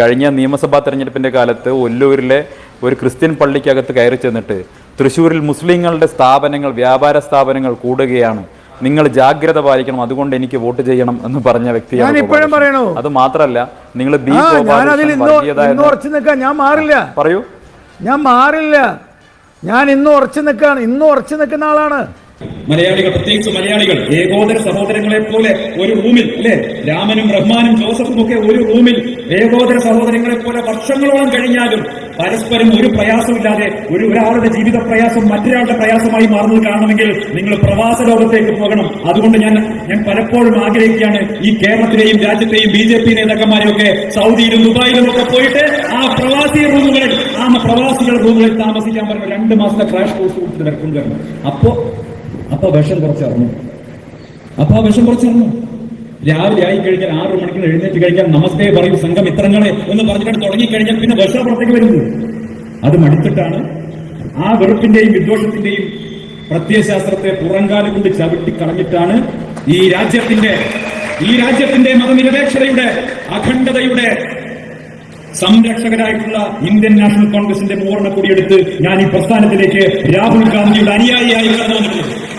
കഴിഞ്ഞ നിയമസഭാ തെരഞ്ഞെടുപ്പിന്റെ കാലത്ത് ഒല്ലൂരിലെ ഒരു ക്രിസ്ത്യൻ പള്ളിക്കകത്ത് കയറി ചെന്നിട്ട് തൃശ്ശൂരിൽ മുസ്ലിങ്ങളുടെ സ്ഥാപനങ്ങൾ വ്യാപാര സ്ഥാപനങ്ങൾ കൂടുകയാണ്. നിങ്ങൾ ജാഗ്രത പാലിക്കണം. അതുകൊണ്ട് എനിക്ക് വോട്ട് ചെയ്യണം എന്ന് പറഞ്ഞ വ്യക്തിയാണ് ഇപ്പോഴും. പറയണോ? അത് മാത്രല്ല നിങ്ങൾ പറയൂ. ഞാൻ മാറില്ല. ഞാൻ ഇന്ന് ഉറച്ചു നിൽക്കുകയാണ്. ഇന്ന് ഉറച്ചു നിൽക്കുന്ന ആളാണ്. മലയാളികൾ പ്രത്യേകിച്ച് മലയാളികൾ ഏകോദര സഹോദരങ്ങളെ പോലെ ഒരു റൂമിൽ അല്ലെ? രാമനും റഹ്മാനും ജോസഫും ഒക്കെ ഒരു റൂമിൽ ഏകോദര സഹോദരങ്ങളെ പോലെ വർഷങ്ങളോളം കഴിഞ്ഞാലും പരസ്പരം ഒരു പ്രയാസമില്ലാതെ ഒരു ഒരാളുടെ ജീവിത പ്രയാസം മറ്റൊരാളുടെ പ്രയാസമായി മാറുന്നത് കാണണമെങ്കിൽ നിങ്ങൾ പ്രവാസ ലോകത്തേക്ക് പോകണം. അതുകൊണ്ട് ഞാൻ ഞാൻ പലപ്പോഴും ആഗ്രഹിക്കുകയാണ് ഈ കേരളത്തിലെയും രാജ്യത്തെയും ബി ജെ പി നേതാക്കന്മാരെയൊക്കെ സൗദിയിലും ദുബായിലും ഒക്കെ പോയിട്ട് ആ പ്രവാസി റൂമുകളിൽ ആ പ്രവാസികൾ റൂമുകളിൽ താമസിക്കാൻ പറഞ്ഞു രണ്ട് മാസത്തെ ക്രാഷ് കോഴ്സ് കൊടുത്തിട്ട് വരക്കൊണ്ടുവരണം അപ്പോ അപ്പൊ വിഷം കുറച്ചറിഞ്ഞു അപ്പൊ ആ വിഷം കുറച്ചറിഞ്ഞു രാവിലെ ആയി കഴിഞ്ഞാൽ ആറു മണിക്ക് എഴുന്നേറ്റ് കഴിഞ്ഞാൽ നമസ്തേ പറയൂ സംഘം ഇത്രങ്ങളെ എന്ന് പറഞ്ഞിട്ട് തുടങ്ങിക്കഴിഞ്ഞാൽ പിന്നെ വിഷം പുറത്തേക്ക് വരുന്നു. അത് മടുത്തിട്ടാണ് ആ വെറുപ്പിന്റെയും വിദ്വേഷത്തിന്റെയും പ്രത്യയശാസ്ത്രത്തെ പുറങ്കാൽ കൊണ്ട് ചവിട്ടി കളഞ്ഞിട്ടാണ് ഈ രാജ്യത്തിന്റെ ഈ രാജ്യത്തിന്റെ മതനിരപേക്ഷതയുടെ അഖണ്ഡതയുടെ സംരക്ഷകരായിട്ടുള്ള ഇന്ത്യൻ നാഷണൽ കോൺഗ്രസിന്റെ പൂർണ കൂടിയെടുത്ത് ഞാൻ ഈ പ്രസ്ഥാനത്തിലേക്ക് രാഹുൽ ഗാന്ധിയുടെ അനുയായിയായി കടന്നു വന്നിട്ടുണ്ട്